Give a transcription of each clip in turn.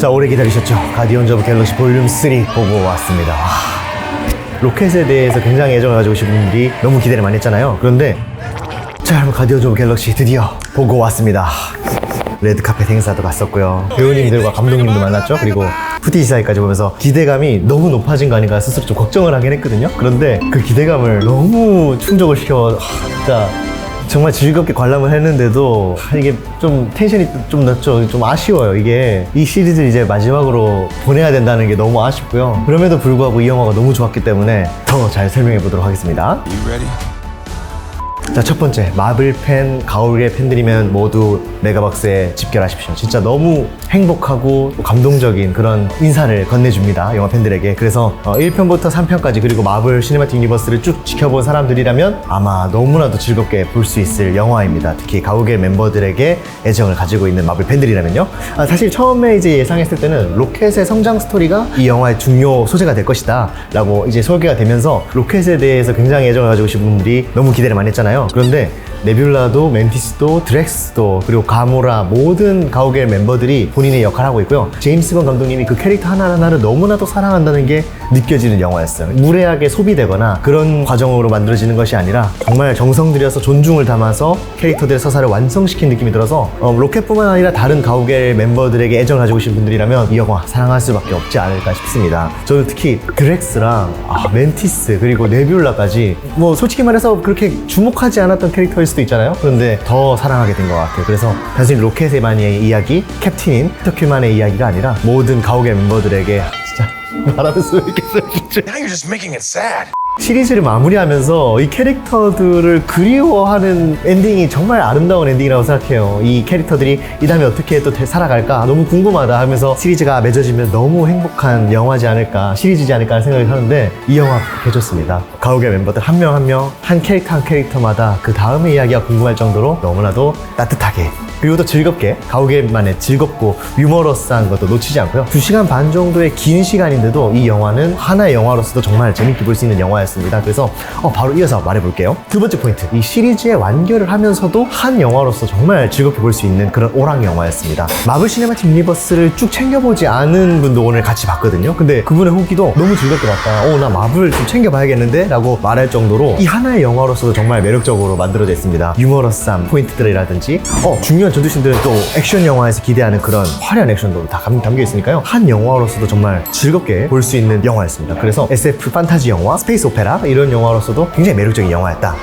자 오래 기다리셨죠? 가디언즈 오브 갤럭시 볼륨 3 보고 왔습니다. 와, 로켓에 대해서 굉장히 애정을 가지고 계신 분들이 너무 기대를 많이 했잖아요. 그런데 자 여러분 가디언즈 오브 갤럭시 드디어 보고 왔습니다. 레드카펫 행사도 갔었고요. 배우님들과 감독님도 만났죠? 그리고 푸티지 사이까지 보면서 기대감이 너무 높아진 거 아닌가 스스로 좀 걱정을 하긴 했거든요. 그런데 그 기대감을 너무 충족을 시켜 하, 진짜 정말 즐겁게 관람을 했는데도 아, 이게 좀 텐션이 좀 낮죠. 좀 아쉬워요. 이게 이 시리즈 이제 마지막으로 보내야 된다는 게 너무 아쉽고요. 그럼에도 불구하고 이 영화가 너무 좋았기 때문에 더 잘 설명해 보도록 하겠습니다. You ready? 자, 첫 번째. 마블 팬, 가오리의 팬들이면 모두 메가박스에 집결하십시오. 진짜 너무 행복하고 또 감동적인 그런 인사를 건네줍니다. 영화 팬들에게. 그래서 어, 1편부터 3편까지 그리고 마블 시네마틱 유니버스를 쭉 지켜본 사람들이라면 아마 너무나도 즐겁게 볼 수 있을 영화입니다. 특히 가오갤 멤버들에게 애정을 가지고 있는 마블 팬들이라면요. 아, 사실 처음에 이제 예상했을 때는 로켓의 성장 스토리가 이 영화의 중요 소재가 될 것이다. 라고 이제 설계가 되면서 로켓에 대해서 굉장히 애정을 가지고 계신 분들이 너무 기대를 많이 했잖아요. 그런데 네뷸라도 멘티스도 드렉스도 그리고 가모라 모든 가오갤 멤버들이 본인의 역할을 하고 있고요. 제임스 건 감독님이 그 캐릭터 하나하나를 너무나도 사랑한다는 게 느껴지는 영화였어요. 무례하게 소비되거나 그런 과정으로 만들어지는 것이 아니라 정말 정성 들여서 존중을 담아서 캐릭터들의 서사를 완성시킨 느낌이 들어서 어, 로켓뿐만 아니라 다른 가오갤 멤버들에게 애정을 가지고 계신 분들이라면 이 영화 사랑할 수밖에 없지 않을까 싶습니다. 저는 특히 드렉스랑 아, 멘티스 그리고 네뷸라까지 뭐 솔직히 말해서 그렇게 주목하지 않았던 캐릭터일 수도 있잖아요. 그런데 더 사랑하게 된 것 같아요. 그래서 단순히 로켓의만의 이야기, 캡틴인 터큐만의 이야기가 아니라 모든 가오갤 멤버들에게 진짜 말하면서 이렇게 슬프지. Now you're just making it sad. 시리즈를 마무리하면서 이 캐릭터들을 그리워하는 엔딩이 정말 아름다운 엔딩이라고 생각해요. 이 캐릭터들이 이 다음에 어떻게 또 살아갈까 너무 궁금하다 하면서 시리즈가 맺어지면 너무 행복한 영화지 않을까 시리즈지 않을까 생각이 하는데 이 영화 해줬습니다. 가오갤 멤버들 한 명 한 명 한 캐릭터 한 캐릭터마다 그 다음의 이야기가 궁금할 정도로 너무나도 따뜻하게 그리고 또 즐겁게 가오갤만의 즐겁고 유머러스한 것도 놓치지 않고요. 2시간 반 정도의 긴 시간인데도 이 영화는 하나의 영화로서도 정말 재밌게 볼 수 있는 영화였습니다. 그래서 어, 바로 이어서 말해볼게요. 두 번째 포인트. 이 시리즈의 완결을 하면서도 한 영화로서 정말 즐겁게 볼 수 있는 그런 오락 영화였습니다. 마블 시네마틱 유니버스를 쭉 챙겨보지 않은 분도 오늘 같이 봤거든요. 근데 그분의 후기도 너무 즐겁게 봤다. 어, 나 마블 좀 챙겨봐야겠는데? 라고 말할 정도로 이 하나의 영화로서도 정말 매력적으로 만들어져 있습니다. 유머러스한 포인트들이라든지 어, 중요 한 전투신들은 또 액션 영화에서 기대하는 그런 화려한 액션도 다 감- 담겨 있으니까요. 한 영화로서도 정말 즐겁게 볼 수 있는 영화였습니다. 그래서 SF 판타지 영화, 스페이스 오페라 이런 영화로서도 굉장히 매력적인 영화였다.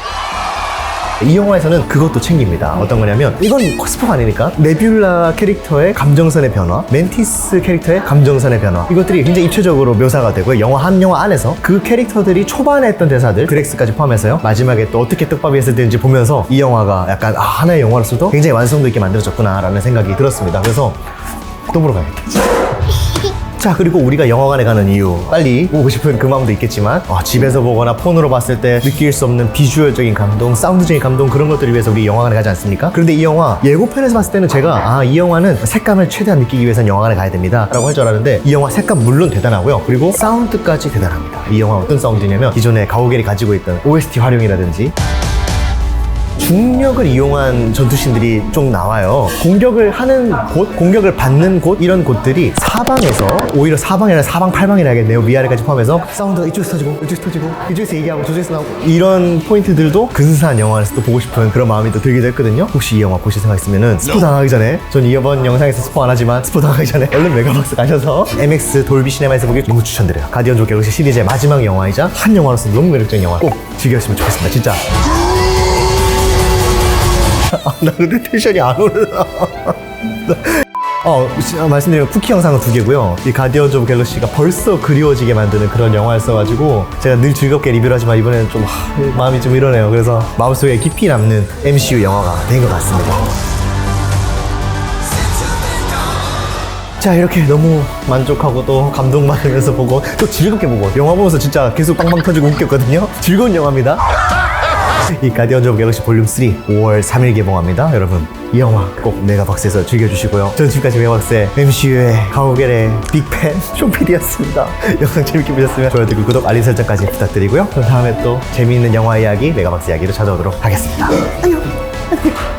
이 영화에서는 그것도 챙깁니다. 어떤 거냐면 이건 스포가 아니니까 네뷸라 캐릭터의 감정선의 변화, 멘티스 캐릭터의 감정선의 변화 이것들이 굉장히 입체적으로 묘사가 되고요. 영화 한 영화 안에서 그 캐릭터들이 초반에 했던 대사들 드렉스까지 포함해서요. 마지막에 또 어떻게 떡밥이 했을 때인지 보면서 이 영화가 약간 아, 하나의 영화로서도 굉장히 완성도 있게 만들어졌구나라는 생각이 들었습니다. 그래서 또 보러 가야겠다. 자 그리고 우리가 영화관에 가는 이유. 빨리 보고 싶은 그 마음도 있겠지만 어, 집에서 보거나 폰으로 봤을 때 느낄 수 없는 비주얼적인 감동 사운드적인 감동 그런 것들을 위해서 우리 영화관에 가지 않습니까? 그런데 이 영화 예고편에서 봤을 때는 제가 아 이 영화는 색감을 최대한 느끼기 위해서는 영화관에 가야 됩니다 라고 할 줄 알았는데 이 영화 색감 물론 대단하고요. 그리고 사운드까지 대단합니다. 이 영화 어떤 사운드냐면 기존에 가오갤이 가지고 있던 OST 활용이라든지 중력을 이용한 전투신들이 좀 나와요. 공격을 하는 곳, 공격을 받는 곳 이런 곳들이 사방에서 오히려 사방이 아니라 사방 팔방이라 하겠네요. 위아래까지 포함해서 사운드가 이쪽에서 터지고 이쪽에서 터지고 이쪽에서 얘기하고 저쪽에서 나오고 이런 포인트들도 근사한 영화에서 또 보고 싶은 그런 마음이 또 들기도 했거든요. 혹시 이 영화 보실 생각 있으면은 스포 당하기 전에 전 이번 영상에서 스포 안 하지만 스포 당하기 전에 얼른 메가박스 가셔서 MX 돌비 시네마에서 보기 너무 추천드려요. 가디언즈 오브 갤럭시 시리즈의 마지막 영화이자 한 영화로서 너무 매력적인 영화 꼭 즐겼으면 좋겠습니다. 진짜. 아, 나 근데 텐션이 안 올라. 어, 시- 어, 말씀드리면 쿠키 영상은 두 개고요. 이 가디언즈 오브 갤럭시가 벌써 그리워지게 만드는 그런 영화였어가지고 제가 늘 즐겁게 리뷰를 하지만 이번에는 좀 하, 마음이 좀 이러네요. 그래서 마음속에 깊이 남는 MCU 영화가 된 것 같습니다. 자 이렇게 너무 만족하고 또 감동받으면서 보고 또 즐겁게 보고 영화 보면서 진짜 계속 빵빵 터지고 웃겼거든요. 즐거운 영화입니다. 이 가디언즈 오브 갤럭시 볼륨 3 5월 3일 개봉합니다. 여러분 이 영화 꼭 메가박스에서 즐겨주시고요. 전 지금까지 메가박스의 MCU의 가오갤의 빅팬 쇼피디였습니다. 영상 재밌게 보셨으면 좋아요, 댓글, 구독, 알림 설정까지 부탁드리고요. 그럼 다음에 또 재미있는 영화 이야기 메가박스 이야기로 찾아오도록 하겠습니다. 안녕.